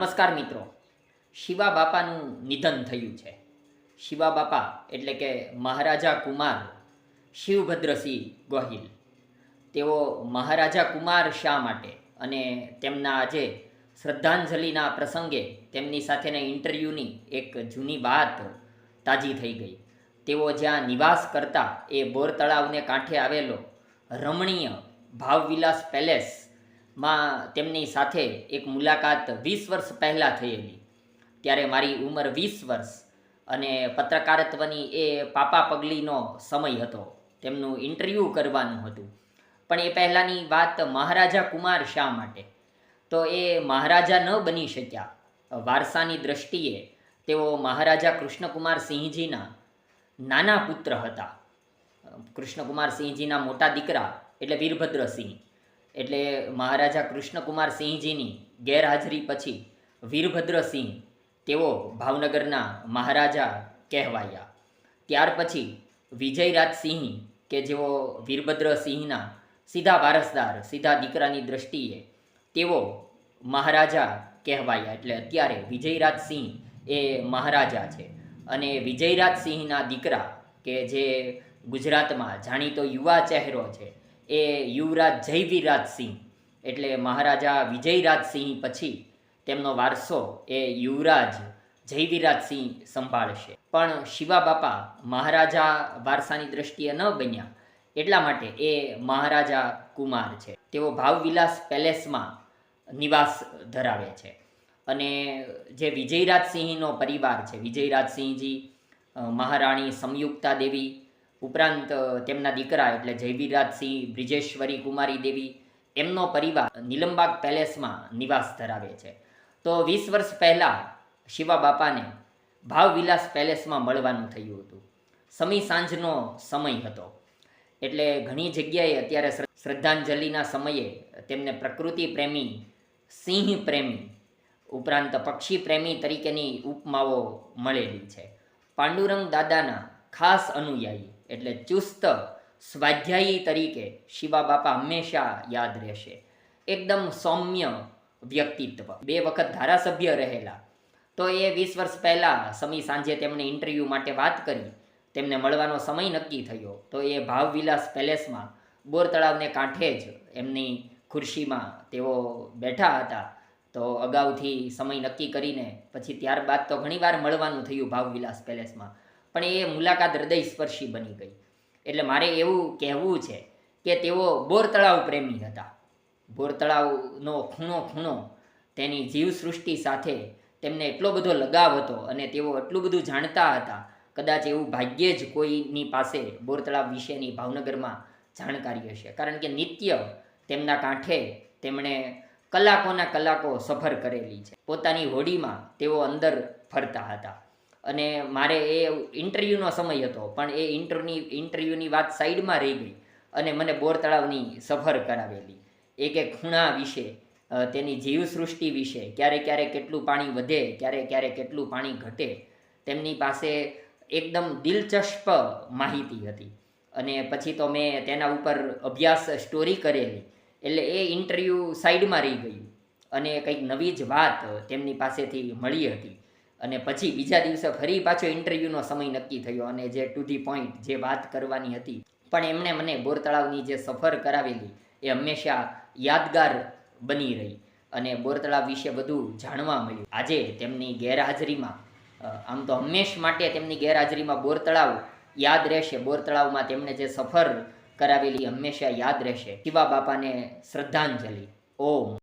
નમસ્કાર મિત્રો. શિવા બાપાનું નિધન થયું છે. શિવા બાપા એટલે કે મહારાજા કુમાર શિવભદ્રસિંહ ગોહિલ. તેઓ મહારાજા કુમાર શા માટે અને તેમના આજે શ્રદ્ધાંજલિના પ્રસંગે તેમની સાથેના ઇન્ટરવ્યૂની એક જૂની વાત તાજી થઈ ગઈ. તેઓ જ્યાં નિવાસ કરતા એ બોર તળાવને કાંઠે આવેલો રમણીય ભાવવિલાસ પેલેસ માં તેમની સાથે એક મુલાકાત વીસ વર્ષ પહેલાં થયેલી. ત્યારે મારી ઉંમર વીસ વર્ષ અને પત્રકારત્વની એ પાપા પગલીનો સમય હતો. તેમનું ઇન્ટરવ્યૂ કરવાનું હતું. પણ એ પહેલાંની વાત મહારાજા કુમાર શા માટે? તો એ મહારાજા ન બની શક્યા. વારસાની દ્રષ્ટિએ તેઓ મહારાજા કૃષ્ણકુમાર સિંહજીના નાના પુત્ર હતા. કૃષ્ણકુમાર સિંહજીના મોટા દીકરા એટલે વીરભદ્રસિંહ. એટલે મહારાજા કૃષ્ણકુમાર સિંહજીની ગેરહાજરી પછી વીરભદ્રસિંહ તેઓ ભાવનગરના મહારાજા કહેવાયા. ત્યાર પછી વિજયરાજસિંહ કે જેઓ વીરભદ્રસિંહના સીધા વારસદાર, સીધા દીકરાની દ્રષ્ટિએ તેઓ મહારાજા કહેવાયા. એટલે અત્યારે વિજયરાજસિંહ એ મહારાજા છે. અને વિજયરાજસિંહના દીકરા કે જે ગુજરાતમાં જાણીતો યુવા ચહેરો છે એ યુવરાજ જયવીરાજસિંહ એટલે મહારાજા વિજયરાજસિંહ પછી તેમનો વારસો એ યુવરાજ જયવીરાજસિંહ સંભાળશે. પણ શિવા બાપા મહારાજા વારસાની દ્રષ્ટિએ ન બન્યા એટલા માટે એ મહારાજા કુમાર છે. તેઓ ભાવવિલાસ પેલેસમાં નિવાસ ધરાવે છે. અને જે વિજયરાજસિંહનો પરિવાર છે, વિજયરાજસિંહજી મહારાણી સંયુક્તા દેવી ઉપરાંત તેમના દીકરા એટલે જયવીરાજસિંહ બ્રિજેશ્વરી કુમારી દેવી, એમનો પરિવાર નીલમબાગ પેલેસમાં નિવાસ ધરાવે છે. તો વીસ વર્ષ પહેલાં શિવા બાપાને ભાવવિલાસ પેલેસમાં મળવાનું થયું હતું. સમી સાંજનો સમય હતો. એટલે ઘણી જગ્યાએ અત્યારે શ્રદ્ધાંજલિના સમયે તેમને પ્રકૃતિ પ્રેમી, સિંહ પ્રેમી, ઉપરાંત પક્ષી પ્રેમી તરીકેની ઉપમાઓ મળેલી છે. પાંડુરંગ દાદાના ખાસ અનુયાયી એટલે ચુસ્ત સ્વાધ્યાયી તરીકે શિવા બાપા હંમેશા યાદ રહેશે. એકદમ સૌમ્ય વ્યક્તિત્વ. બે વખત ધારાસભ્ય રહેલા. તો એ વીસ વર્ષ પહેલાં સમી સાંજે તેમણે ઇન્ટરવ્યૂ માટે વાત કરી. તેમને મળવાનો સમય નક્કી થયો. તો એ ભાવવિલાસ પેલેસમાં બોર તળાવને કાંઠે જ એમની ખુરશીમાં તેઓ બેઠા હતા. તો અગાઉથી સમય નક્કી કરીને પછી ત્યારબાદ તો ઘણીવાર મળવાનું થયું ભાવવિલાસ પેલેસમાં. પણ એ મુલાકાત હૃદયસ્પર્શી બની ગઈ. એટલે મારે એવું કહેવું છે કે તેઓ બોર તળાવ પ્રેમી હતા. બોર તળાવનો ખૂણો ખૂણો તેની જીવસૃષ્ટિ સાથે તેમને એટલો બધો લગાવ હતો અને તેઓ એટલું બધું જાણતા હતા, કદાચ એવું ભાગ્યે જ કોઈની પાસે બોર તળાવ વિશેની ભાવનગરમાં જાણકારી હશે. કારણ કે નિત્ય તેમના કાંઠે તેમણે કલાકોના કલાકો સફર કરેલી છે. પોતાની હોડીમાં તેઓ અંદર ફરતા હતા. અને મારે એ ઇન્ટરવ્યૂનો સમય હતો, પણ એ ઇન્ટરની ઇન્ટરવ્યૂની વાત સાઈડમાં રહી ગઈ અને મને બોર તળાવની સફર કરાવેલી. એક એક ખૂણા વિશે તેની જીવસૃષ્ટિ વિશે ક્યારેક ક્યારેક કેટલું પાણી વધે ક્યારેક ક્યારેક કેટલું પાણી ઘટે, તેમની પાસે એકદમ દિલચસ્પ માહિતી હતી. અને પછી તો મેં તેના ઉપર અભ્યાસ સ્ટોરી કરેલી, એટલે એ ઇન્ટરવ્યૂ સાઈડમાં રહી ગયું. અને કંઈક નવી જ વાત તેમની પાસેથી મળી હતી. અને પછી બીજા દિવસે ફરી પાછો ઇન્ટરવ્યૂનો સમય નક્કી થયો અને જે ટુ ધી પોઈન્ટ જે વાત કરવાની હતી, પણ એમણે મને બોરતળાવની જે સફર કરાવેલી એ હંમેશા યાદગાર બની રહી અને બોરતળાવ વિશે બધું જાણવા મળ્યું. આજે તેમની ગેરહાજરીમાં આમ તો હંમેશ માટે તેમની ગેરહાજરીમાં બોરતળાવ યાદ રહેશે. બોર તળાવમાં તેમણે જે સફર કરાવેલી હંમેશા યાદ રહેશે. શિવા બાપાને શ્રદ્ધાંજલિ. ઓમ.